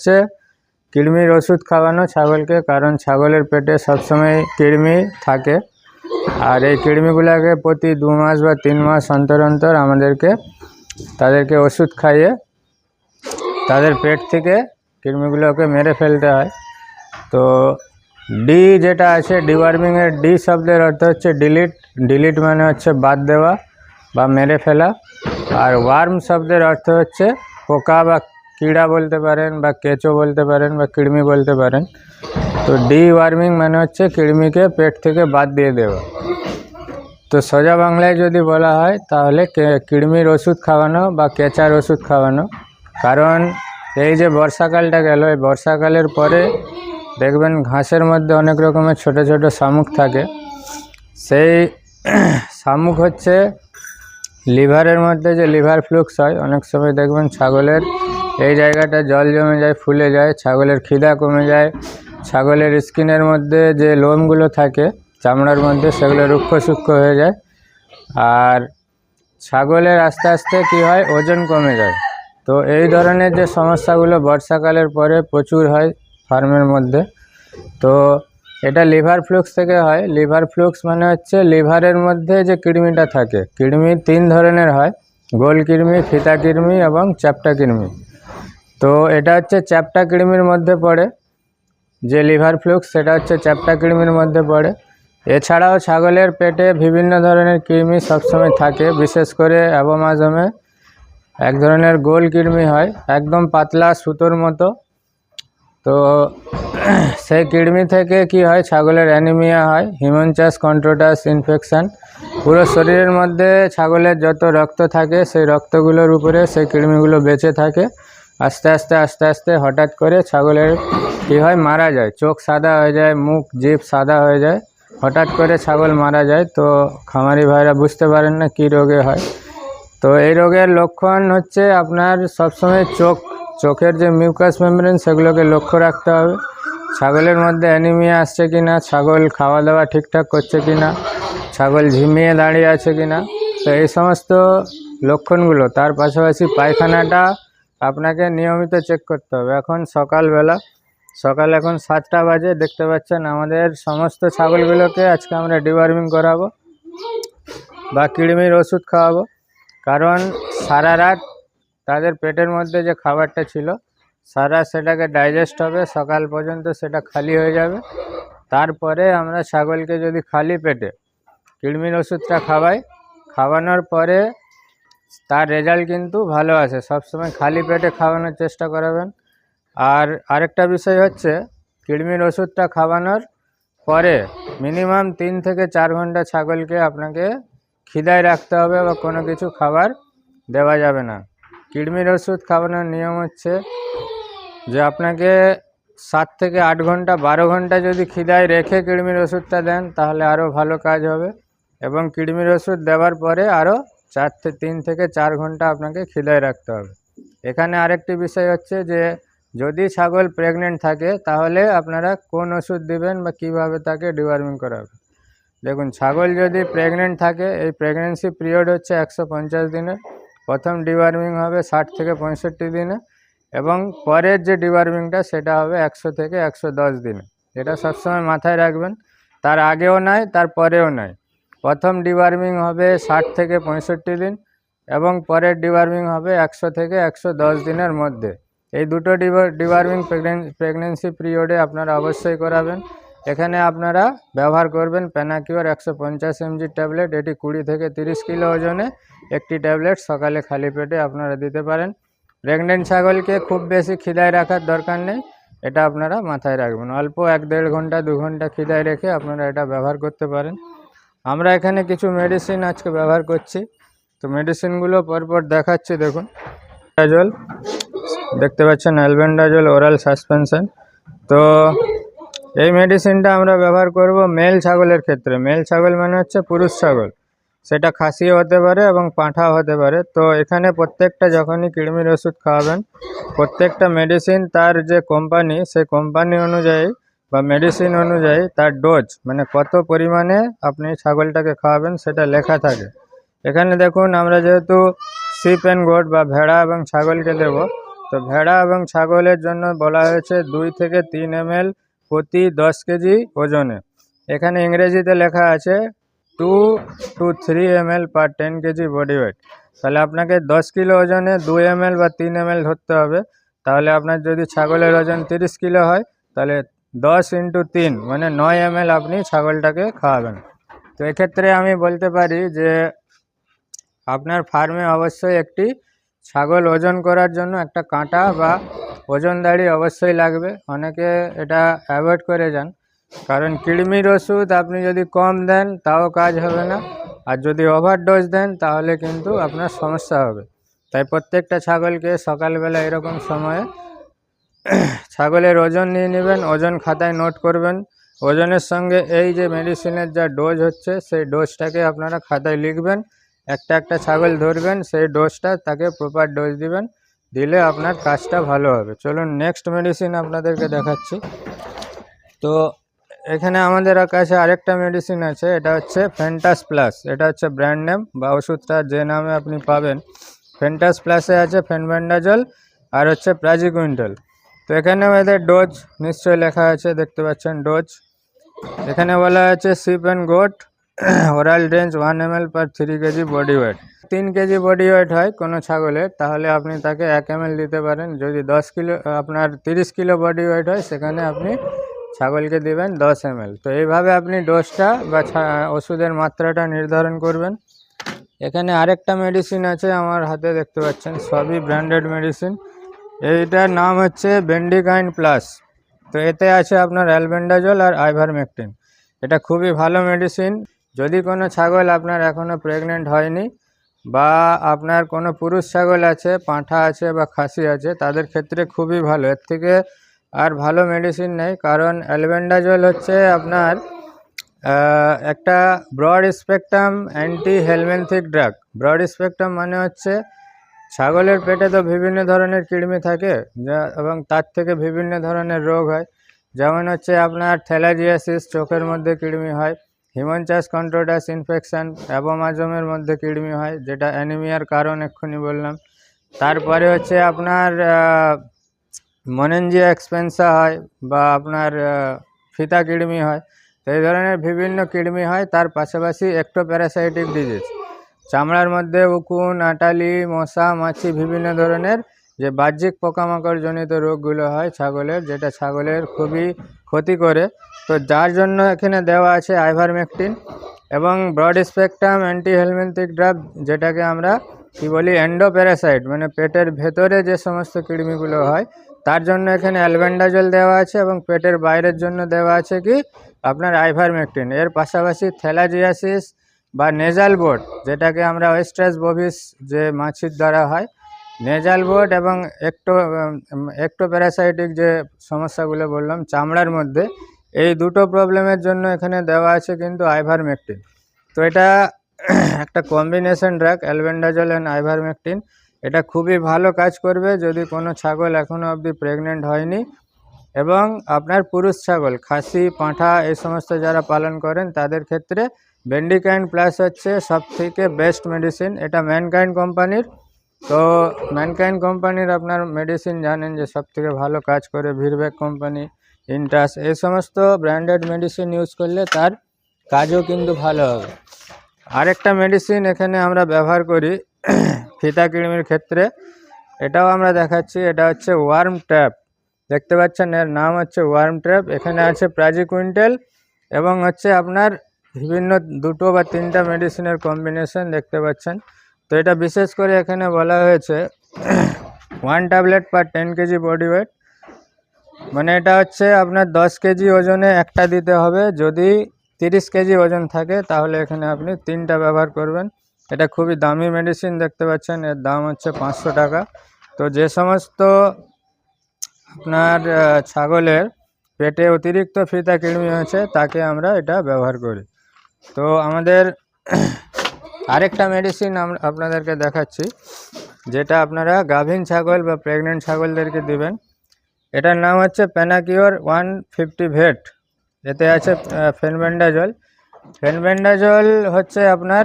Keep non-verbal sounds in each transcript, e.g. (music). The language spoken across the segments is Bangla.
হচ্ছে কৃমির ওষুধ খাওয়ানো ছাগলকে, কারণ ছাগলের পেটে সবসময় কৃমি থাকে। আর এই কৃমিগুলোকে প্রতি দু মাস বা তিন মাস অন্তর অন্তর আমাদেরকে তাদেরকে ওষুধ খাইয়ে তাদের পেট থেকে কৃমিগুলোকে মেরে ফেলতে হয়। তো ডি যেটা আছে ডিওয়ার্মিংয়ের ডি শব্দের অর্থ হচ্ছে ডিলিট ডিলিট মানে হচ্ছে বাদ দেওয়া বা মেরে ফেলা। আর ওয়ার্ম শব্দের অর্থ হচ্ছে পোকা বা কীড়া বলতে পারেন বা কেঁচো বলতে পারেন বা কৃমি বলতে পারেন তো ডি ওয়ার্মিং মানে হচ্ছে কৃমিকে পেট থেকে বাদ দিয়ে দেওয়া তো সোজা বাংলায় যদি বলা হয় তাহলে কে- কৃমির ওষুধ খাওয়ানো বা কেঁচার ওষুধ খাওয়ানো কারণ এই যে বর্ষাকালটা গেল, এই বর্ষাকালের পরে দেখবেন ঘাসের মধ্যে অনেক রকমের ছোট ছোট শামুক থাকে। সেই শামুক হচ্ছে লিভারের মধ্যে যে লিভার ফ্লুক্স হয়, অনেক সময় দেখবেন ছাগলের এই জায়গাটা জল জমে যায়, ফুলে যায়, ছাগলের খিদা কমে যায়। ছাগলের স্কিনের মধ্যে যে লোমগুলো থাকে, চামড়ার মধ্যে সেগুলো রুক্ষ সূক্ষ্ম হয়ে যায়। আর ছাগলের আস্তে আস্তে কি হয়, ওজন কমে যায়। তো এই ধরনের যে সমস্যাগুলো বর্ষাকালের পরে প্রচুর হয় ফার্মের মধ্যে। তো এটা লিভার ফ্লুক্স থেকে হয়। লিভার ফ্লুক্স মানে হচ্ছে লিভারের মধ্যে যে কৃমিটা থাকে কৃমি তিন ধরনের হয়। গোল কৃমি ফিতা কৃমি এবং চ্যাপ্টা কৃমি তো এটা হচ্ছে চ্যাপ্টা কৃমির মধ্যে পড়ে, যে লিভার ফ্লুক্স, সেটা হচ্ছে চ্যাপ্টা কৃমির মধ্যে পড়ে। এছাড়াও ছাগলের পেটে বিভিন্ন ধরনের কৃমি সবসময় থাকে, বিশেষ করে অ্যাবোমাজমে। এক ধরনের গোল কৃমি হয়, একদম পাতলা সুতোর মতো। তো (clears throat) সেই কৃমি থেকে কি হয়, ছাগলের অ্যানিমিয়া হয়, হিমনচাস কন্ট্রোটাস ইনফেকশান। পুরো শরীরের মধ্যে ছাগলের যত রক্ত থাকে, সেই রক্তগুলোর উপরে সেই কৃমিগুলো বেঁচে থাকে। আস্তে আস্তে আস্তে আস্তে হঠাৎ করে ছাগলের কী হয়? মারা যায়। চোখ সাদা হয়ে যায়, মুখ, জিভ সাদা হয়ে যায়। হঠাৎ করে ছাগল মারা যায়। তো খামারি ভাইরা বুঝতে পারেন না কী রোগে হয়। তো এই রোগের লক্ষণ হচ্ছে আপনার সবসময় চোখ, চোখের যে মিউকাস মেমব্রেন, সেগুলোকে লক্ষ্য রাখতে হবে। ছাগলের মধ্যে অ্যানিমিয়া আসছে কি না ছাগল খাওয়া দাওয়া ঠিকঠাক করছে কি না ছাগল ঝিমিয়ে দাঁড়িয়ে আছে কি না তো এই সমস্ত লক্ষণগুলো। তার পাশাপাশি পায়খানাটা আপনাকে নিয়মিত চেক করতে হবে। এখন সকালবেলা, সকাল এখন সাতটা বাজে, দেখতে পাচ্ছেন আমাদের সমস্ত ছাগলগুলোকে আজকে আমরা ডিওয়ার্মিং করাবো বা কিড়মির ওষুধ খাওয়াবো। কারণ সারা রাত তাদের পেটের মধ্যে যে খাবারটা ছিল, সারা সেটাকে ডাইজেস্ট হবে, সকাল পর্যন্ত সেটা খালি হয়ে যাবে। তারপরে আমরা ছাগলকে যদি খালি পেটে কৃমির ওষুধটা খাওয়াই, খাওয়ানোর পরে তার রেজাল্ট কিন্তু ভালো আসে সবসময় খালি পেটে খাওয়ানোর চেষ্টা করাবেন। আর আরেকটা বিষয় হচ্ছে, কৃমির ওষুধটা খাওয়ানোর পরে মিনিমাম তিন থেকে চার ঘণ্টা ছাগলকে আপনাকে খিদায় রাখতে হবে বা কোনো কিছু খাবার দেওয়া যাবে না। কৃমির ওষুধ খাওয়ানোর নিয়ম হচ্ছে যে আপনাকে সাত থেকে আট ঘণ্টা, বারো ঘণ্টা যদি খিদায় রেখে কৃমির ওষুধটা দেন, তাহলে আরও ভালো কাজ হবে এবং কৃমির ওষুধ দেওয়ার পরে আরও চার থেকে তিন থেকে চার ঘণ্টা আপনাকে খিদায় রাখতে হবে। এখানে আরেকটি বিষয় হচ্ছে যে, যদি ছাগল প্রেগনেন্ট থাকে, তাহলে আপনারা কোন ওষুধ দিবেন বা কীভাবে তাকে ডিওয়ার্মিং করাবেন? দেখুন, ছাগল যদি প্রেগনেন্ট থাকে, এই প্রেগনেন্সি পিরিয়ড হচ্ছে একশো পঞ্চাশ দিনের প্রথম ডিওয়ার্মিং হবে ষাট থেকে পঁয়ষট্টি দিনে এবং পরের যে ডিওয়ার্মিংটা সেটা হবে একশো থেকে একশো দশ দিনে। এটা সবসময় মাথায় রাখবেন। তার আগেও নয় তার পরেও নয় প্রথম ডিওয়ার্মিং হবে ষাট থেকে পঁয়ষট্টি দিন এবং পরের ডিওয়ার্মিং হবে একশো থেকে একশো দশ দিনের মধ্যে। এই দুটো ডিওয়ার্মিং প্রেগনেন্সি পিরিয়ডে আপনারা অবশ্যই করাবেন। এখানে আপনারা ব্যবহার করবেন প্যানাকিওর একশো পঞ্চাশ এমজি ট্যাবলেট। এটি কুড়ি থেকে তিরিশ কিলো ওজনে একটি ট্যাবলেট সকালে খালি পেটে আপনারা দিতে পারেন। প্রেগনেন্ট ছাগলকে খুব বেশি খিদায় রাখার দরকার নেই, এটা আপনারা মাথায় রাখবেন। অল্প এক দেড় ঘণ্টা, দু ঘণ্টা খিদায় রেখে আপনারা এটা ব্যবহার করতে পারেন। আমরা এখানে কিছু মেডিসিন আজকে ব্যবহার করছি। তো মেডিসিনগুলো পরপর দেখাচ্ছি, দেখুন। ডাজল দেখতে পাচ্ছেন অ্যালবেন্ডাজল ওরাল সাসপেনশন তো এই মেডিসিনটা আমরা ব্যবহার করব মেল ছাগলের ক্ষেত্রে। মেল ছাগল মানে হচ্ছে পুরুষ ছাগল। সেটা খাসিও হতে পারে এবং পাঁঠাও হতে পারে। তো এখানে প্রত্যেকটা যখনই কৃমির ওষুধ খাওয়াবেন, প্রত্যেকটা মেডিসিন তার যে কোম্পানি সেই কোম্পানি অনুযায়ী বা মেডিসিন অনুযায়ী তার ডোজ মানে কত পরিমাণে আপনি ছাগলটাকে খাওয়াবেন সেটা লেখা থাকে। এখানে দেখুন আমরা যেহেতু শিপ অ্যান্ড গোট বা ভেড়া এবং ছাগলকে দেব, তো ভেড়া এবং ছাগলের জন্য বলা হয়েছে দুই থেকে তিন এম প্রতি দশ কেজি ওজনে। এখানে ইংরেজিতে লেখা আছে two two three M per ten KG body weight তাহলে আপনাকে দশ কিলো ওজনে দু এম বা তিন এম ধরতে হবে। তাহলে আপনার যদি ছাগলের ওজন তিরিশ কিলো হয়, তাহলে দশ ইন্টু তিন মানে নয় এম আপনি ছাগলটাকে খাওয়াবেন। তো এক্ষেত্রে আমি বলতে পারি যে, আপনার ফার্মে অবশ্যই একটি ছাগল ওজন করার জন্য একটা কাঁটা বা ওজনদারি অবশ্যই লাগবে। অনেকে এটা অ্যাভয়েড করে যান। কারণ কৃমির ওষুধ আপনি যদি কম দেন, তাও কাজ হবে না। আর যদি ওভারডোজ দেন, তাহলে কিন্তু আপনার সমস্যা হবে। তাই প্রত্যেকটা ছাগলকে সকালবেলা এরকম সময়ে ছাগলের ওজন নিয়ে নেবেন, ওজন খাতায় নোট করবেন। ওজনের সঙ্গে এই যে মেডিসিনের যা ডোজ হচ্ছে, সেই ডোজটাকে আপনারা খাতায় লিখবেন। একটা একটা ছাগল ধরবেন, সেই ডোজটা তাকে প্রপার ডোজ দিবেন। দিলে আপনার কাজটা ভালো হবে। চলুন নেক্সট মেডিসিন আপনাদেরকে দেখাচ্ছি। তো এখানে আমাদের কাছে আরেকটা মেডিসিন আছে, এটা হচ্ছে ফেন্টাস প্লাস এটা হচ্ছে ব্র্যান্ড নেম বা ওষুধটা যে নামে আপনি পাবেন। ফেন্টাস প্লাসে আছে ফেনব্যান্ডাজল আর হচ্ছে প্রাজিকুইন্টাল তো এখানে এদের ডোজ নিশ্চয়ই লেখা আছে, দেখতে পাচ্ছেন ডোজ। এখানে বলা আছে sheep and goat, oral range one M L per three KG body weight. তিন কেজি বডি ওয়েট হয় কোনো ছাগলের, তাহলে আপনি তাকে এক এম এল দিতে পারেন। যদি দশ কিলো, আপনার তিরিশ কিলো বডি ওয়েট হয়, সেখানে আপনি ছাগলকে দিবেন দশ এম তো এইভাবে আপনি ডোজটা বা ওষুধের মাত্রাটা নির্ধারণ করবেন। এখানে আরেকটা মেডিসিন আছে আমার হাতে, দেখতে পাচ্ছেন, সবই ব্র্যান্ডেড মেডিসিন এইটার নাম হচ্ছে বেন্ডিকাইন প্লাস তো এতে আছে আপনার অ্যালবেন্ডাজল আর আইভারমেকটিন এটা খুবই ভালো মেডিসিন যদি কোনো ছাগল আপনার এখনও প্রেগনেন্ট হয়নি বা আপনার কোনো পুরুষ ছাগল আছে, পাঁঠা আছে বা খাসি আছে, তাদের ক্ষেত্রে খুবই ভালো। এর থেকে আর ভালো মেডিসিন নেই, কারণ অ্যালবেন্ডাজল হচ্ছে আপনার একটা broad spectrum anti helminthic drug broad spectrum মানে হচ্ছে ছাগলের পেটে তো বিভিন্ন ধরনের কৃমি থাকে, যা এবং তার থেকে বিভিন্ন ধরনের রোগ হয়। যেমন হচ্ছে আপনার থ্যালাজিয়াসিস, চোখের মধ্যে কৃমি হয়। হিমনচাস কন্ট্রোডাস ইনফেকশান, অ্যাবোমাজমের মধ্যে কৃমি হয়, যেটা অ্যানিমিয়ার কারণ এক্ষুনি বললাম। তারপরে হচ্ছে আপনার মনেনজিয়া এক্সপেন্সা হয় বা আপনার ফিতা কৃমি হয়। তো এই ধরনের বিভিন্ন কৃমি হয়, তার পাশাপাশি একটো প্যারাসাইটিক ডিজিজ। চামড়ার মধ্যে উকুন, আটালি, মশা, মাছি বিভিন্ন ধরনের যে বাহ্যিক পোকামাকড় জনিত রোগগুলো হয় ছাগলের, যেটা ছাগলের খুবই ক্ষতি করে। তো যার জন্য এখানে দেওয়া আছে আইভারমেকটিন এবং broad spectrum anti helminthic drug, যেটাকে আমরা কি বলি প্যারাসাইট মানে পেটের ভেতরে যে সমস্ত কৃমিগুলো হয়, তার জন্য এখানে অ্যালবেন্ডাজল দেওয়া আছে এবং পেটের বাইরের জন্য দেওয়া আছে কি, আপনার আইভারমেকটিন। এর পাশাপাশি থ্যালাজিয়াসিস বা নেজাল বোর্ড যেটাকে আমরা ওয়েস্ট্রাস বভিস যে মাছির দ্বারা হয় নেজাল বোর্ড এবং একটো একটো প্যারাসাইটিক যে সমস্যাগুলো বললাম, চামড়ার মধ্যে, এই দুটো প্রবলেমের জন্য এখানে দেওয়া আছে কিন্তু আইভারমেকটিন তো এটা একটা combination drug albendazole and ivermectin এটা খুবই ভালো কাজ করবে যদি কোনো ছাগল এখনও অবধি প্রেগনেন্ট হয়নি। এবং আপনার পুরুষ ছাগল, খাসি, পাঁঠা, এই সমস্ত যারা পালন করেন, তাদের ক্ষেত্রে বেন্ডিকাইন প্লাস হচ্ছে সব থেকে বেস্ট মেডিসিন এটা ম্যানকাইন্ড কোম্পানির তো ম্যানকাইন্ড কোম্পানির আপনার মেডিসিন জানেন যে সব থেকে ভালো কাজ করে ভিরব্যাক কোম্পানি ইন্টাস এই সমস্ত ব্র্যান্ডেড মেডিসিন ইউজ করলে তার কাজও কিন্তু ভালো হবে। আরেকটা মেডিসিন এখানে আমরা ব্যবহার করি ফিতা কৃমির ক্ষেত্রে। এটাও আমরা দেখাচ্ছি, এটা হচ্ছে ওয়ার্ম ট্র্যাপ দেখতে পাচ্ছেন, এর নাম হচ্ছে ওয়ার্ম ট্র্যাপ এখানে আছে প্রাজি কুইন্টেল এবং হচ্ছে আপনার বিভিন্ন দুটো বা তিনটা মেডিসিনের কম্বিনেশন দেখতে পাচ্ছেন। তো এটা বিশেষ করে এখানে বলা হয়েছে one tablet per ten KG body weight মানে এটা হচ্ছে আপনার দশ কেজি ওজনে একটা দিতে হবে। যদি তিরিশ কেজি ওজন থাকে, তাহলে এখানে আপনি তিনটা ব্যবহার করবেন। এটা খুবই দামি মেডিসিন দেখতে পাচ্ছেন, এর দাম হচ্ছে পাঁচশো টাকা। তো যে সমস্ত আপনার ছাগলের পেটে অতিরিক্ত ফিতা কৃমি হয়েছে, তাকে আমরা এটা ব্যবহার করি। তো আমাদের আরেকটা মেডিসিন আপনাদেরকে দেখাচ্ছি, যেটা আপনারা গাভিন ছাগল বা প্রেগনেন্ট ছাগলদেরকে দিবেন। এটার নাম হচ্ছে প্যানাকিওর ওয়ান ফিফটি ভেট এতে আছে ফেনবেন্ডাজল ফেনবেন্ডাজল হচ্ছে আপনার,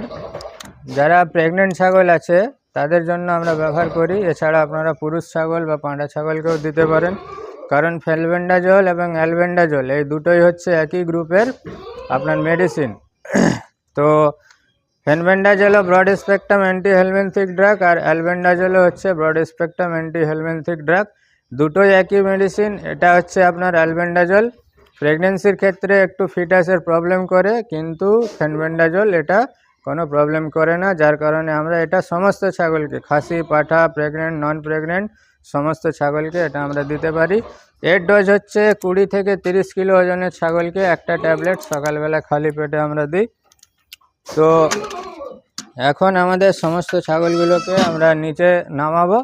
যারা প্রেগনেন্ট ছাগল আছে, তাদের জন্য আমরা ব্যবহার করি। এছাড়া আপনারা পুরুষ ছাগল বা পাঁঠা ছাগলকেও দিতে পারেন। কারণ ফেলবেন্ডাজল এবং অ্যালবেন্ডাজল এই দুটোই হচ্ছে একই গ্রুপের আপনার মেডিসিন তো fenbendazole broad spectrum anti helminthic drug আর অ্যালবেন্ডাজলও হচ্ছে broad spectrum anti helminthic drug. দুটোই একই মেডিসিন, এটা হচ্ছে আপনার অ্যালবেন্ডাজল প্রেগনেন্সির ক্ষেত্রে একটু ফিটাসের প্রবলেম করে, কিন্তু ফেনবেন্ডাজল এটা কোনো প্রবলেম করে না, যার কারণে আমরা এটা সমস্ত ছাগলকে, খাসি, পাঠা প্রেগনেন্ট নন প্রেগনেন্ট সমস্ত ছাগলকে এটা আমরা দিতে পারি। এর ডোজ হচ্ছে কুড়ি থেকে তিরিশ কিলো ওজনের ছাগলকে একটা ট্যাবলেট সকালবেলা খালি পেটে আমরা দিই। তো এখন আমাদের সমস্ত ছাগলগুলোকে আমরা নিচে নামাবো।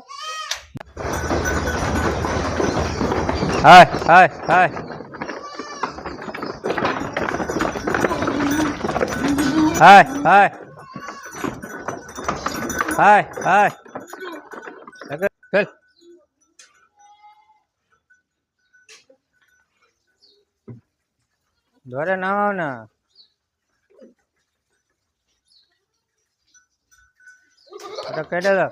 হায় হায় হায়। হায় হায়। হায় হায়। ধরে নামাও না। কেটে দাও।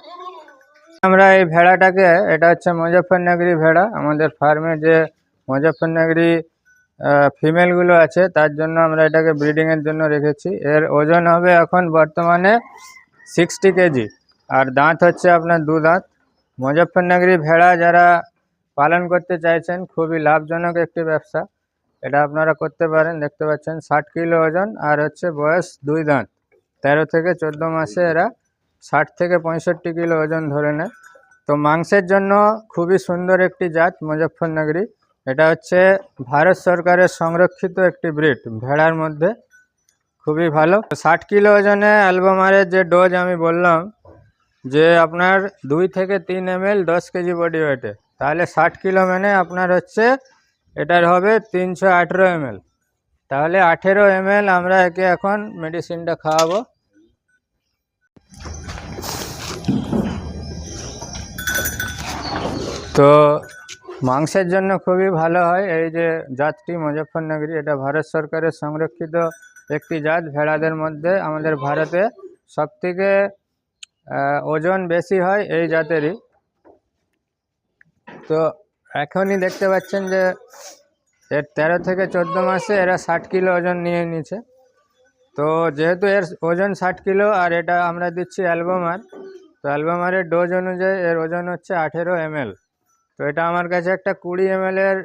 আমরা এই ভেড়াটাকে, এটা হচ্ছে মুজফ্ফরনগরি ভেড়া। আমাদের ফার্মে যে মুজফ্ফরনগরি ফিমেলগুলো আছে, তার জন্য আমরা এটাকে ব্রিডিংয়ের জন্য রেখেছি। এর ওজন হবে এখন বর্তমানে সিক্সটি কেজি। আর দাঁত হচ্ছে আপনার দু দাঁত। মুজফ্ফরনগরি ভেড়া যারা পালন করতে চাইছেন, খুবই লাভজনক একটি ব্যবসা। এটা আপনারা করতে পারেন, দেখতে পাচ্ছেন ষাট কিলো ওজন আর হচ্ছে বয়স দুই দাঁত। তেরো থেকে চোদ্দ মাসে এরা ষাট থেকে পঁয়ষট্টি কিলো ওজন ধরে নেয়। তো মাংসের জন্য খুবই সুন্দর একটি জাত, মুজফ্ফরনগরী। এটা হচ্ছে ভারত সরকারের সংরক্ষিত একটি ব্রিড, ভেড়ার মধ্যে। খুবই ভালো। ষাট কিলো ওজনে অ্যালবামারের যে ডোজ আমি বললাম, যে আপনার দুই থেকে তিন এম এল দশ কেজি বডি ওয়েটে। তাহলে ষাট কিলো মানে আপনার হচ্ছে এটার হবে তিনশো আঠেরো এম এল তাহলে আঠেরো এম এল আমরা একে এখন মেডিসিনটা খাওয়াবো। তো মাংসের জন্য খুবই ভালো হয়। এই যে জাতটি মুজফ্ফরনগরী, এটা ভারত সরকারের সংরক্ষিত একটি জাত। ভেড়াদের মধ্যে আমাদের ভারতে সবথেকে ওজন বেশি হয় এই জাতেরই। তো এখনই দেখতে পাচ্ছেন যে এর তেরো থেকে চোদ্দ মাসে এরা ষাট কিলো ওজন নিয়ে নিচ্ছে তো যেহেতু এর ওজন ষাট কিলো আর এটা আমরা দিচ্ছি অ্যালবামার তো অ্যালবামারের ডোজ অনুযায়ী এর ওজন হচ্ছে আঠেরো এমএল। তো এটা আমার কাছে একটা কুড়ি এমএলের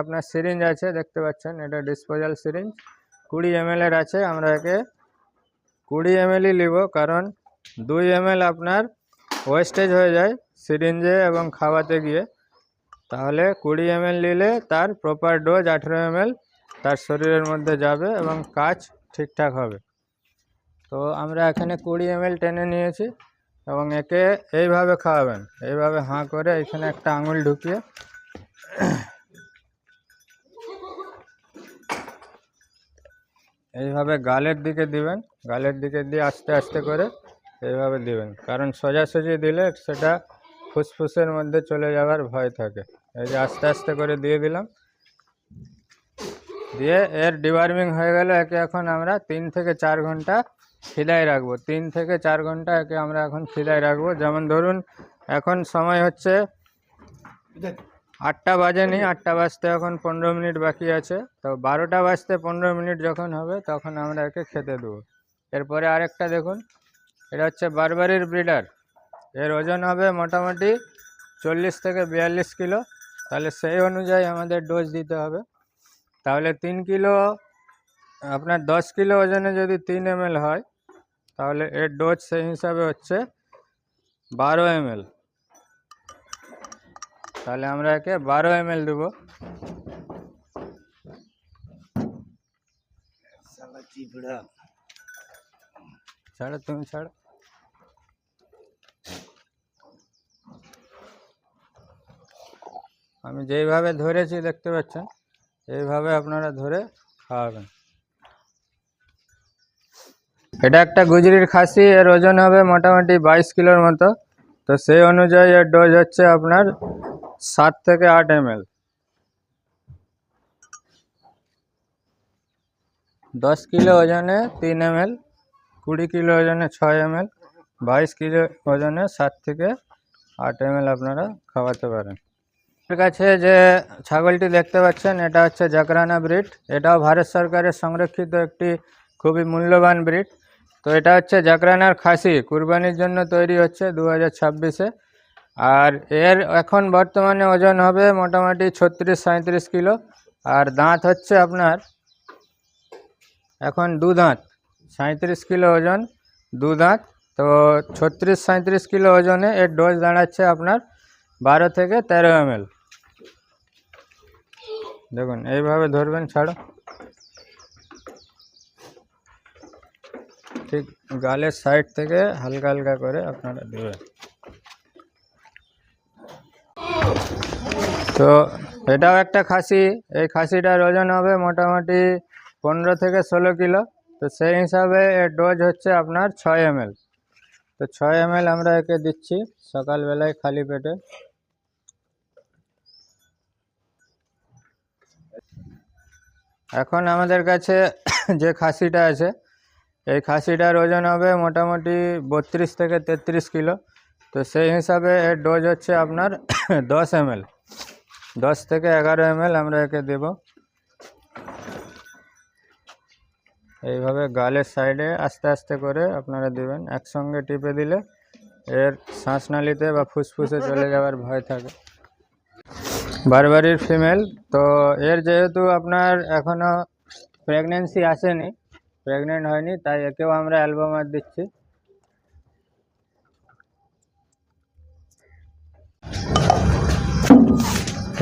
আপনার সিরিঞ্জ আছে, দেখতে পাচ্ছেন, এটা ডিসপোজাল সিরিঞ্জ। কুড়ি এমএলের আছে, আমরা একে কুড়ি এমএলই নিব কারণ দুই এমএল আপনার ওয়েস্টেজ হয়ে যায় সিরিঞ্জে এবং খাওয়াতে গিয়ে। তাহলে কুড়ি এমএল নিলে তার প্রপার ডোজ আঠেরো এমএল তার শরীরের মধ্যে যাবে এবং কাজ ঠিকঠাক হবে। তো আমরা এখানে কুড়ি এমএল টেনে নিয়েছি এবং একে এইভাবে খাওয়াবেন। এইভাবে হাঁ করে এখানে একটা আঙুল ঢুকিয়ে এইভাবে গালের দিকে দিবেন। গালের দিকে দিয়ে আস্তে আস্তে করে এইভাবে দিবেন। কারণ সোজাসুজি দিলে সেটা ফুসফুসের মধ্যে চলে যাওয়ার ভয় থাকে। এই যে আস্তে আস্তে করে দিয়ে দিলাম। দিয়ে এর ডিওয়ার্মিং হয়ে গেলে একে এখন আমরা তিন থেকে চার ঘণ্টা খিদায় রাখব। তিন থেকে চার ঘণ্টা একে আমরা এখন খিদায় রাখব। যেমন ধরুন, এখন সময় হচ্ছে আটটা বাজে বাজেনি, আটটা বাজতে এখন পনেরো মিনিট বাকি আছে। তো বারোটা বাজতে পনেরো মিনিট যখন হবে, তখন আমরা একে খেতে দেবো। এরপরে আরেকটা দেখুন, এটা হচ্ছে বারবারির ব্রিডার এর ওজন হবে মোটামুটি চল্লিশ থেকে বিয়াল্লিশ কিলো। তাহলে সেই অনুযায়ী আমাদের ডোজ দিতে হবে। তাহলে তিন কিলো আপনার দশ কিলো ওজনে যদি তিন এম হয় তাহলে এর ডোজ সেই হিসাবে হচ্ছে বারো এম তাহলে আমরা একে বারো এম এল দেবো ছাড়ো তুমি ছাড়ো। আমি যেইভাবে ধরেছি দেখতে পাচ্ছেন, এইভাবে আপনারা ধরে খাওয়াবেন। এটা একটা গুজরির খাসি, এর ওজন হবে মোটামুটি বাইশ কিলোর মতো। তো সেই অনুযায়ী এর ডোজ হচ্ছে আপনার সাত থেকে আট এম দশ কিলো ওজনে তিন এম কুড়ি কিলো ওজনে ছয় এম বাইশ কিলো ওজনে সাত থেকে আট এম আপনারা খাওয়াতে পারেন। কাছে যে ছাগলটি দেখতে পাচ্ছেন, এটা হচ্ছে জাকরানা ব্রিড। এটাও ভারত সরকারের সংরক্ষিত একটি খুবই মূল্যবান ব্রিড। তো এটা হচ্ছে জাকরানার খাসি, কুরবানির জন্য তৈরি হচ্ছে দু হাজার আর এর এখন বর্তমানে ওজন হবে মোটামুটি ছত্রিশ সাঁত্রিশ কিলো। আর দাঁত হচ্ছে আপনার, এখন দু দাঁত সাঁত্রিশ কিলো ওজন, দু দাঁত। তো ছত্রিশ সাঁত্রিশ কিলো ওজনে এর ডোজ দাঁড়াচ্ছে আপনার বারো থেকে তেরো এম দেখুন, এইভাবে ধরবেন, ছাড়ো। ঠিক গালের সাইড থেকে হালকা হালকা করে আপনারা দেবেন তো এটাও একটা খাসি, এই খাসিটার ওজন হবে মোটামুটি পনেরো থেকে ষোলো কিলো। তো সেই হিসাবে এর ডোজ হচ্ছে আপনার ছয় এম তো ছয় এম আমরা একে দিচ্ছি সকালবেলায় খালি পেটে। এখন আমাদের কাছে (coughs) যে খাসিটা আছে, এই খাসিটার ওজন হবে মোটামুটি বত্রিশ থেকে তেত্রিশ কিলো। তো সেই হিসাবে এর ডোজ হচ্ছে আপনার (coughs) দশ এম এল দশ থেকে এগারো এম আমরা একে দেব। এইভাবে গালের সাইডে আস্তে আস্তে করে আপনারা দেবেন। একসঙ্গে টিপে দিলে এর শ্বাসনালীতে বা ফুসফুসে চলে যাওয়ার ভয় থাকে। বারবারির ফিমেল তো এর যেহেতু আপনার এখনও প্রেগনেন্সি আসেনি প্রেগনেন্ট হয়নি, তাই একেও আমরা অ্যালবামার দিচ্ছি।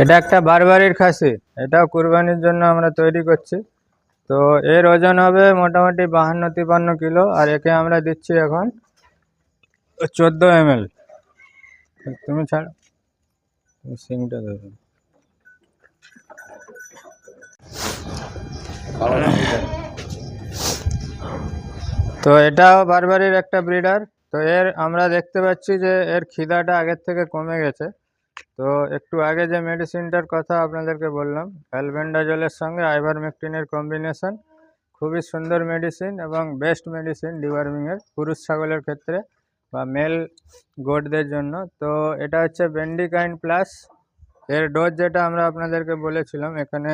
এটা একটা বারবারির খাসি, এটাও কুরবানির জন্য আমরা তৈরি করছি। তো এর ওজন হবে মোটামুটি বাহান্ন তিপান্ন কিলো, আর একে আমরা দিচ্ছি এখন চোদ্দ এম তুমি ছাড়। সিংটা ধরো তো এটাও বারবারির একটা ব্রিডার তো এর আমরা দেখতে পাচ্ছি যে এর খিদাটা আগের থেকে কমে গেছে। তো একটু আগে যে মেডিসিনটার কথা আপনাদেরকে বললাম অ্যালবেন্ডাজলের সঙ্গে আইভার আইভারমেকটিনের কম্বিনেশন খুবই সুন্দর মেডিসিন এবং বেস্ট মেডিসিন ডিওয়ার্মিংয়ের পুরুষ ছাগলের ক্ষেত্রে বা মেল গোটদের জন্য। তো এটা হচ্ছে বেন্ডিকাইন প্লাস এর ডোজ যেটা আমরা আপনাদেরকে বলেছিলাম, এখানে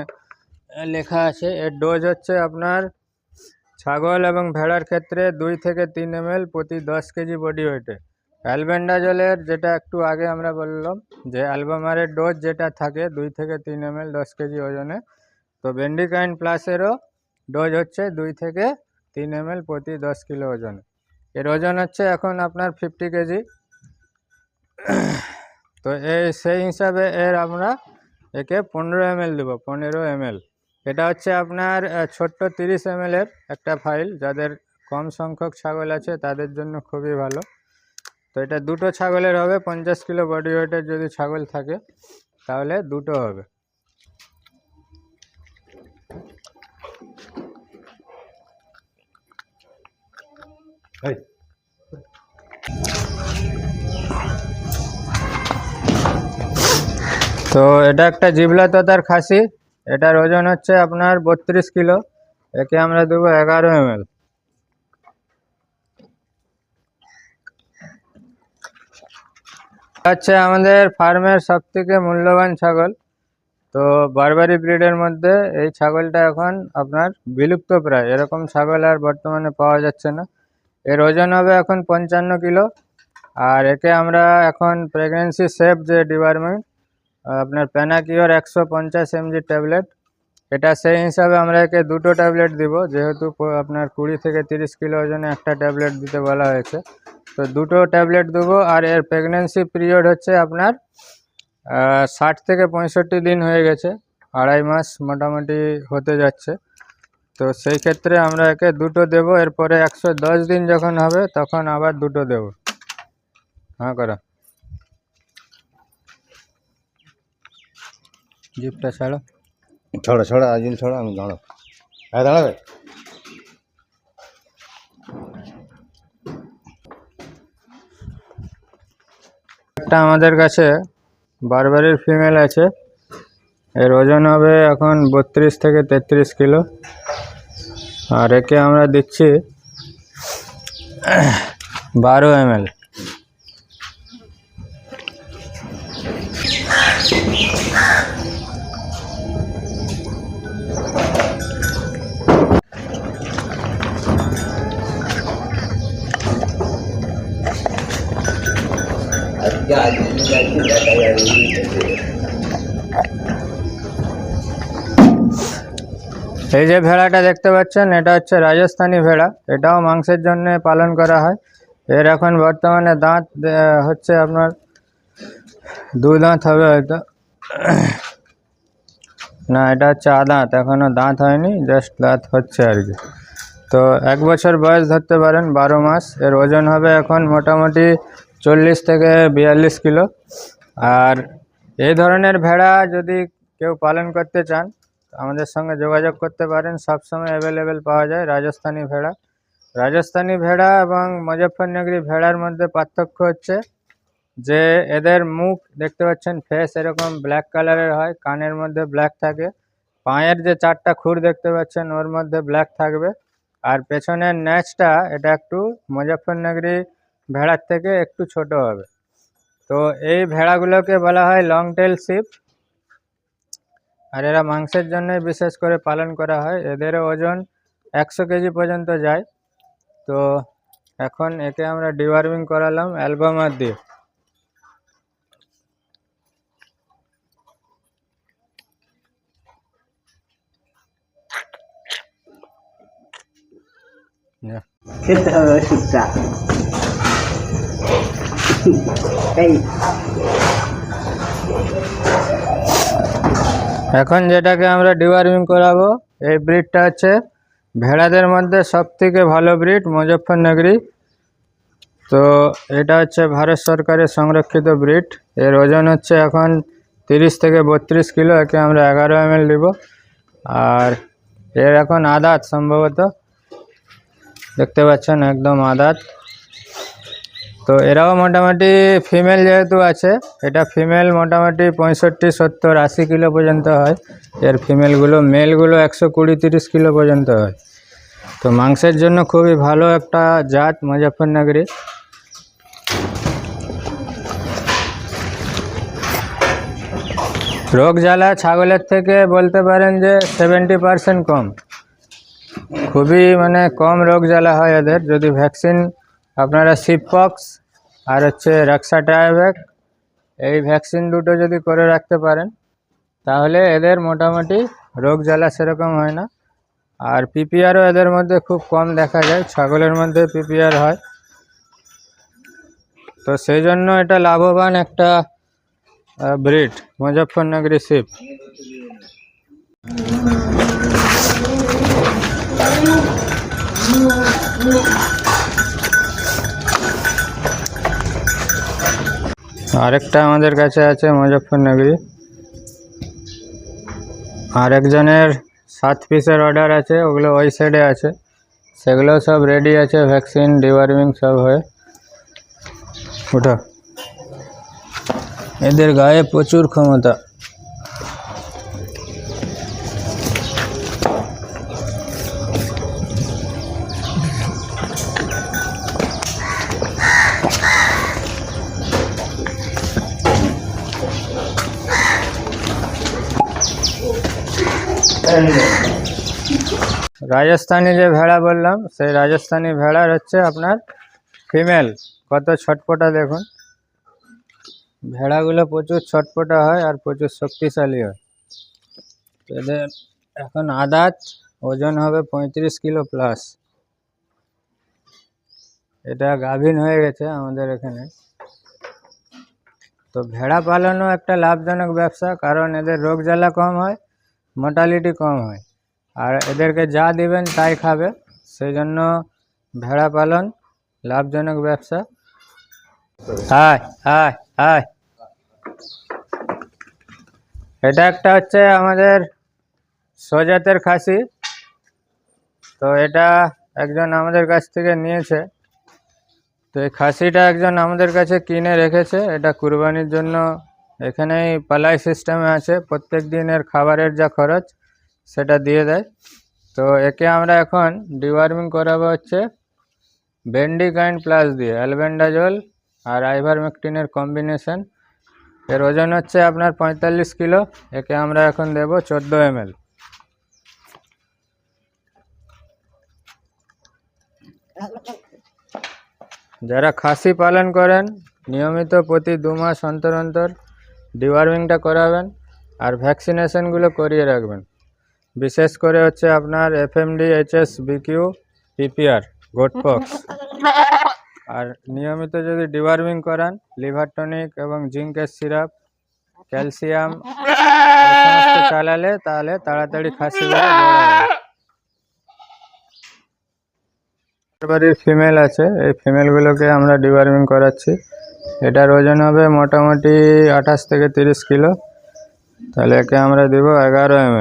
লেখা আছে। এর ডোজ হচ্ছে আপনার ছাগল এবং ভেড়ার ক্ষেত্রে দুই থেকে তিন এম প্রতি দশ কেজি বডি ওয়েটে অ্যালবেন্ডাজলের যেটা একটু আগে আমরা বললাম যে, অ্যালবামারের ডোজ যেটা থাকে দুই থেকে তিন এম দশ কেজি ওজনে। তো বেন্ডিকাইন প্লাসেরও ডোজ হচ্ছে দুই থেকে তিন এম প্রতি দশ কিলো ওজনে। এর ওজন হচ্ছে এখন আপনার ফিফটি কেজি। তো এই সেই হিসাবে এর আমরা একে পনেরো এম এল দেবো, পনেরো এম এটা হচ্ছে আপনার ছোট্ট তিরিশ এম এর একটা ফাইল যাদের কম সংখ্যক ছাগল আছে তাদের জন্য খুবই ভালো। তো এটা দুটো ছাগলের হবে পঞ্চাশ কিলো বডি ওয়েটের যদি ছাগল থাকে তাহলে দুটো হবে। তো এটা একটা জিবলা তোতার খাসি। এটার ওজন হচ্ছে আপনার বত্রিশ কিলো। একে আমরা দেবো এগারো এম হচ্ছে আমাদের ফার্মের সব থেকে মূল্যবান ছাগল। তো বারবারি ব্রিডের মধ্যে এই ছাগলটা এখন আপনার বিলুপ্ত প্রায়। এরকম ছাগল আর বর্তমানে পাওয়া যাচ্ছে না। এর ওজন হবে এখন পঞ্চান্ন কিলো। আর একে আমরা এখন প্রেগনেন্সি সেফ যে ডিপার্টমেন্ট আপনার প্যানাকিওর একশো পঞ্চাশ এমজি ট্যাবলেট এটা সেই হিসাবে আমরা একে দুটো ট্যাবলেট দিব। যেহেতু আপনার কুড়ি থেকে তিরিশ কিলো ওজনে একটা ট্যাবলেট দিতে বলা হয়েছে। তো দুটো ট্যাবলেট দেবো আর এর প্রেগনেন্সি পিরিয়ড হচ্ছে আপনার ষাট থেকে পঁয়ষট্টি দিন হয়ে গেছে। আড়াই মাস মোটামুটি হতে যাচ্ছে। তো সেই ক্ষেত্রে আমরা একে দুটো দেব। এরপরে একশো দশ দিন যখন হবে, তখন আবার দুটো দেব। হ্যাঁ করো। জিপটা ছাড়ো ছড়া ছড়া আজুন ছড়া আমি দাঁড়ো হ্যাঁ দাঁড়াবে একটা আমাদের কাছে বারবারির ফিমেল আছে। এর ওজন হবে এখন বত্রিশ থেকে তেত্রিশ কিলো। আর একে আমরা দিচ্ছি বারো এম এল। এই যে ভেড়াটা দেখতে পাচ্ছেন, এটা হচ্ছে রাজস্থানী ভেড়া। এটাও মাংসের জন্য পালন করা হয়। এর এখন বর্তমানে দাঁত হচ্ছে আপনার দু দাঁত হবে হয়তো। না, এটা হচ্ছে আদাঁত এখনও দাঁত হয়নি, জাস্ট দাঁত হচ্ছে আর কি। তো এক বছর বয়স ধরতে পারেন, বারো মাস। এর ওজন হবে এখন মোটামুটি চল্লিশ থেকে বিয়াল্লিশ কিলো। আর এই ধরনের ভেড়া যদি কেউ পালন করতে চান, আমাদের সঙ্গে যোগাযোগ করতে পারেন। সবসময় অ্যাভেলেবেল পাওয়া যায় রাজস্থানী ভেড়া। রাজস্থানী ভেড়া এবং মুজফ্ফরনগরি ভেড়ার মধ্যে পার্থক্য হচ্ছে যে এদের মুখ দেখতে পাচ্ছেন ফেস এরকম ব্ল্যাক কালারের হয়, কানের মধ্যে ব্ল্যাক থাকে। পায়ের যে চারটা খুর দেখতে পাচ্ছেন ওর মধ্যে ব্ল্যাক থাকবে। আর পেছনের ন্যাচটা এটা একটু মুজফ্ফরনগরি ভেড়ার থেকে একটু ছোট হবে। তো এই ভেড়াগুলোকে বলা হয় লং টেল শিপ আর এরা মাংসের জন্যই বিশেষ করে পালন করা হয়। এদের ওজন একশো কেজি পর্যন্ত যায়। তো এখন একে আমরা ডিওয়ার্মিং করালাম অ্যালবামার দিয়ে. খেতে হবে ওষুধটা। (laughs) এখন যেটাকে আমরা ডিওয়ার্মিং করাবো, এই ব্রিডটা হচ্ছে ভেড়াদের মধ্যে সব থেকে ভালো ব্রিড, মুজফ্ফরনগরি। তো এটা হচ্ছে ভারত সরকারের সংরক্ষিত ব্রিড। এর ওজন হচ্ছে এখন তিরিশ থেকে বত্রিশ কিলো, একে আমরা এগারো এম এল দিব। আর এর এখন আদাত সম্ভবত। দেখতে পাচ্ছেন একদম আদাত। তো এরাও মোটামুটি ফিমেল যেহেতু আছে, এটা ফিমেল মোটামুটি পঁয়ষট্টি, সত্তর, আশি কিলো পর্যন্ত হয়। এর ফিমেলগুলো মেলগুলো একশো কুড়ি, তিরিশ কিলো পর্যন্ত হয়। তো মাংসের জন্য খুবই ভালো একটা জাত মুজফ্ফরনগরি। রোগ জ্বালা ছাগলের থেকে বলতে পারেন যে সেভেন্টি পার্সেন্ট কম। খুবই মানে কম রোগ জ্বালা হয় এদের যদি ভ্যাকসিন আপনারা সিপপক্স আর হচ্ছে রাক্সা টায়াব্যাক এই ভ্যাকসিন দুটো যদি করে রাখতে পারেন, তাহলে এদের মোটামুটি রোগ জ্বালা সেরকম হয় না। আর পিপিআরও এদের মধ্যে খুব কম দেখা যায়, ছাগলের মধ্যে পিপিআর হয়। তো সেই জন্য এটা লাভবান একটা ব্রিড মুজফ্ফরনগরি শিপ। আরেকটা আমাদের কাছে আছে, মুজফ্ফরনগরি। আর একজনের সাত পিসের অর্ডার আছে, ওগুলো ওই সাইডে আছে। সেগুলো সব রেডি আছে ভ্যাকসিন ডিওয়ার্মিং সব হয়ে। ওঠা এদের গায়ে প্রচুর ক্ষমতা। রাজস্থানি যে ভেড়া বললাম, সেই রাজস্থানি ভেড়ার হচ্ছে আপনার ফিমেল কত ছটপটা দেখুন। ভেড়াগুলো প্রচুর ছটপটা হয় আর প্রচুর শক্তিশালী হয়। এদের এখন আদাত, ওজন হবে পঁয়ত্রিশ কিলো প্লাস এটা গাভিন হয়ে গেছে আমাদের এখানে। তো ভেড়া পালনও একটা লাভজনক ব্যবসা, কারণ এদের রোগ জ্বালা কম হয় মোর্টালিটি কম হয়। আর এদেরকে যা দিবেন তাই খাবে। সেই জন্য ভেড়া পালন লাভজনক ব্যবসা। আয় আয় আয় এটা একটা হচ্ছে আমাদের সোজাতের খাসি। তো এটা একজন আমাদের কাছ থেকে নিয়েছে। তো এই খাসিটা একজন আমাদের কাছে কিনে রেখেছে। এটা কুরবানির জন্য এখানেই পালাই সিস্টেমে আছে। প্রত্যেক দিনের খাবারের যা খরচ সেটা দিয়ে দেয়। তো একে আমরা এখন ডিওয়ার্মিং করাবো হচ্ছে বেন্ডিকাইন প্লাস দিয়ে অ্যালবেন্ডাজল আর আইভারমেকটিনের কম্বিনেশন এর ওজন হচ্ছে আপনার পঁয়তাল্লিশ কিলো, একে আমরা এখন দেব চোদ্দ এমএল। যারা খাসি পালন করেন, নিয়মিত প্রতি দু মাস অন্তর অন্তর ডিওয়ার্মিংটা করাবেন আর ভ্যাকসিনেশনগুলো করিয়ে রাখবেন। বিশেষ করে হচ্ছে আপনার F M D H S BQ, PPR goatpox আর নিয়মিত যদি ডিওয়ার্মিং করান, লিভার টনিক এবং জিঙ্কের সিরাপ, ক্যালসিয়াম চালালে তাহলে তাড়াতাড়ি খাসি বাড়ির ফিমেল আছে, এই ফিমেলগুলোকে আমরা ডিওয়ার্মিং করাচ্ছি। এটার ওজন হবে মোটামুটি আঠাশ থেকে তিরিশ কিলো। তাহলে একে আমরা দেব এগারো এম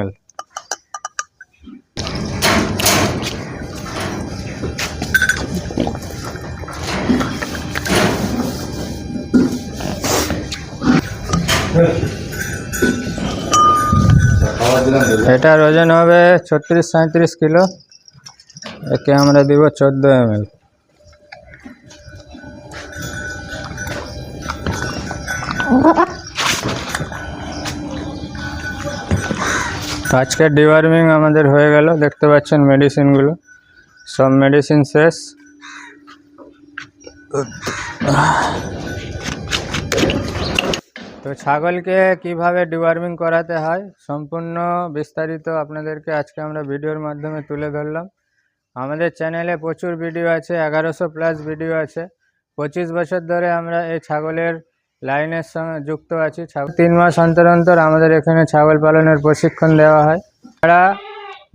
এটার ওজন হবে ছত্রিশ সাঁত্রিশ কিলো। একে আমরা দিব চোদ্দ এম এল আজকের ডিওয়ার্মিং আমাদের হয়ে গেল। দেখতে পাচ্ছেন মেডিসিনগুলো সব মেডিসিন শেষ। তো ছাগলকে কীভাবে ডিওয়ার্মিং করাতে হয় সম্পূর্ণ বিস্তারিত আপনাদেরকে আজকে আমরা ভিডিওর মাধ্যমে তুলে ধরলাম। আমাদের চ্যানেলে প্রচুর ভিডিও আছে, এগারোশো প্লাস ভিডিও আছে। পঁচিশ বছর ধরে আমরা এই ছাগলের লাইনের সঙ্গে যুক্ত আছি। তিন মাস অন্তর অন্তর আমাদের এখানে ছাগল পালনের প্রশিক্ষণ দেওয়া হয়। তারা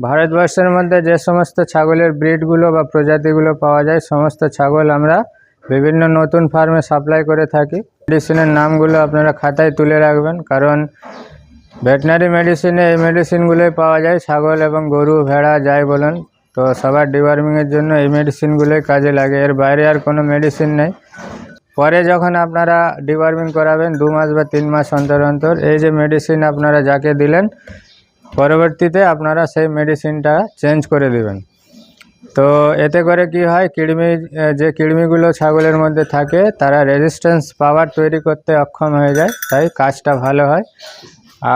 ভারতবর্ষের মধ্যে যে সমস্ত ছাগলের ব্রিডগুলো বা প্রজাতিগুলো পাওয়া যায়, সমস্ত ছাগল আমরা বিভিন্ন নতুন ফার্মে সাপ্লাই করে থাকি। মেডিসিনের নামগুলো আপনারা খাতায় তুলে রাখবেন, কারণ ভেটেনারি মেডিসিনে এই মেডিসিনগুলোই পাওয়া যায়, ছাগল এবং গরু, ভেড়া, যাই বলুন। তো সবার ডিওয়ার্মিংয়ের জন্য এই মেডিসিনগুলোই কাজে লাগে, এর বাইরে আর কোনো মেডিসিন নেই। পরে যখন আপনারা ডিওয়ার্মিং করাবেন, দু মাস বা তিন মাস অন্তর অন্তর, এই যে মেডিসিন আপনারা যাকে দিলেন, পরবর্তীতে আপনারা সেই মেডিসিনটা চেঞ্জ করে দিবেন। তো এতে করে কি হয়, কৃমি যে কৃমিগুলো ছাগলের মধ্যে থাকে, তারা রেজিস্ট্যান্স পাওয়ার তৈরি করতে অক্ষম হয়ে যায়, তাই কাজটা ভালো হয়।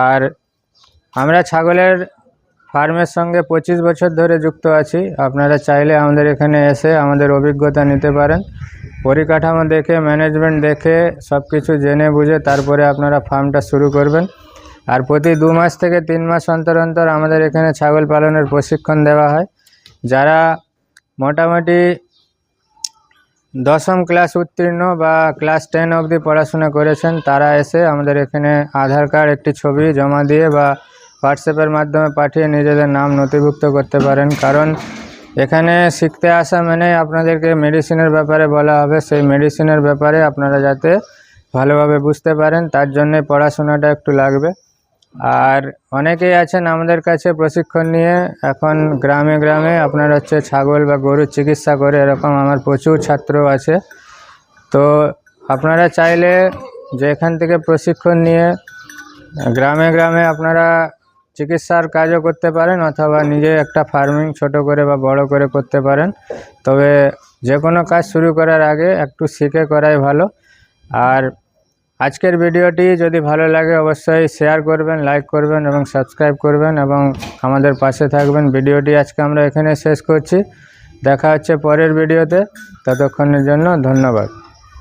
আর আমরা ছাগলের ফার্মের সঙ্গে পঁচিশ বছর ধরে যুক্ত আছি, আপনারা চাইলে আমাদের এখানে এসে আমাদের অভিজ্ঞতা নিতে পারেন। পরিকাঠামো দেখে ম্যানেজমেন্ট দেখে সব কিছু জেনে বুঝে তারপরে আপনারা ফার্মটা শুরু করবেন। আর প্রতি দু মাস থেকে তিন মাস অন্তর অন্তর আমাদের এখানে ছাগল পালনের প্রশিক্ষণ দেওয়া হয়। যারা মোটামুটি দশম ক্লাস উত্তীর্ণ বা ক্লাস টেন অবধি পড়াশোনা করেছেন, তারা এসে আমাদের এখানে আধার কার্ড একটি ছবি জমা দিয়ে বা হোয়াটসঅ্যাপের মাধ্যমে পাঠিয়ে নিজেদের নাম নথিভুক্ত করতে পারেন। কারণ এখানে শিখতে আসা মানে আপনাদেরকে মেডিসিনের ব্যাপারে বলা হবে। সেই মেডিসিনের ব্যাপারে আপনারা যাতে ভালোভাবে বুঝতে পারেন, তার জন্যে পড়াশোনাটা একটু লাগবে। আর অনেকেই আছেন আমাদের কাছে প্রশিক্ষণ নিয়ে। এখন গ্রামে গ্রামে আপনার হচ্ছে ছাগল বা গরুর চিকিৎসা করে এরকম আমার প্রচুর ছাত্র আছে। তো আপনারা চাইলে যে এখান থেকে প্রশিক্ষণ নিয়ে গ্রামে গ্রামে আপনারা চিকিৎসার কাজও করতে পারেন অথবা নিজে একটা ফার্মিং ছোট করে বা বড় করে করতে পারেন। তবে যে কোনো কাজ শুরু করার আগে একটু শিখে করাই ভালো। আর আজকের ভিডিওটি যদি ভালো লাগে অবশ্যই শেয়ার করবেন লাইক করবেন এবং সাবস্ক্রাইব করবেন এবং আমাদের পাশে থাকবেন। ভিডিওটি আজকে আমরা এখানে শেষ করছি। দেখা হচ্ছে পরের ভিডিওতে। ততক্ষণের জন্য ধন্যবাদ।